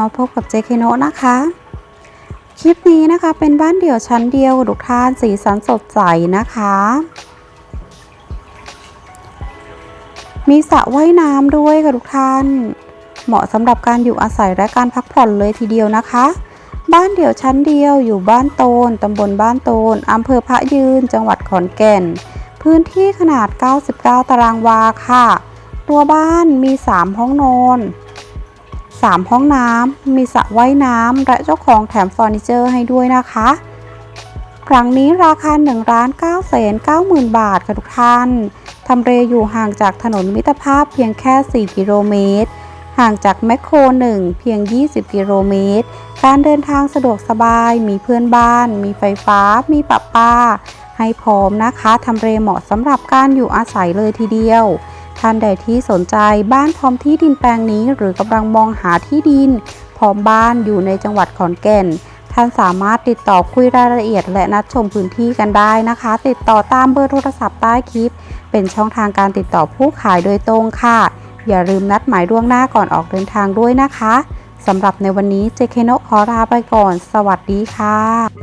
มาพบกับเจคโนะนะคะ คลิปนี้นะคะเป็นบ้านเดี่ยวชั้นเดียวทุกท่านสีสันสดใสนะคะ มีสระว่ายน้ำด้วยค่ะทุกท่าน เหมาะสำหรับการอยู่อาศัยและการพักผ่อนเลยทีเดียวนะคะ บ้านเดี่ยวชั้นเดียวอยู่บ้านโตนตำบลบ้านโตนอำเภอพระยืน จังหวัดขอนแก่น พื้นที่ขนาด 99 ตารางวาค่ะ ตัวบ้านมี 3 ห้องนอน 3 ห้องน้ำ มีสระว่ายน้ำ และเจ้าของแถมเฟอร์นิเจอร์ให้ด้วยนะคะ ครั้งนี้ราคา1ล้าน9แสน9หมื่นบาทค่ะทุกท่าน ทำเลอยู่ห่างจากถนนมิตรภาพเพียงแค่ 4 กิโลเมตร ห่างจากแมคโคร 1 เพียง 20 กิโลเมตร การเดินทางสะดวกสบาย มีเพื่อนบ้าน มีไฟฟ้า มีปะปาให้พร้อมนะคะ ทำเลเหมาะสำหรับการอยู่อาศัยเลยทีเดียว ท่านใดที่สนใจบ้านพร้อมที่ดินแปลงนี้ หรือกำลังมองหาที่ดิน พร้อมบ้านอยู่ในจังหวัดขอนแก่น ท่านสามารถติดต่อคุยรายละเอียด และนัดชมพื้นที่กันได้นะคะ ติดต่อตามเบอร์โทรศัพท์ใต้คลิป เป็นช่องทางการติดต่อผู้ขายโดยตรงค่ะ อย่าลืมนัดหมายล่วงหน้าก่อนออกเดินทางด้วยนะคะสำหรับในวันนี้เจเคโนขอลาไปก่อน สวัสดีค่ะ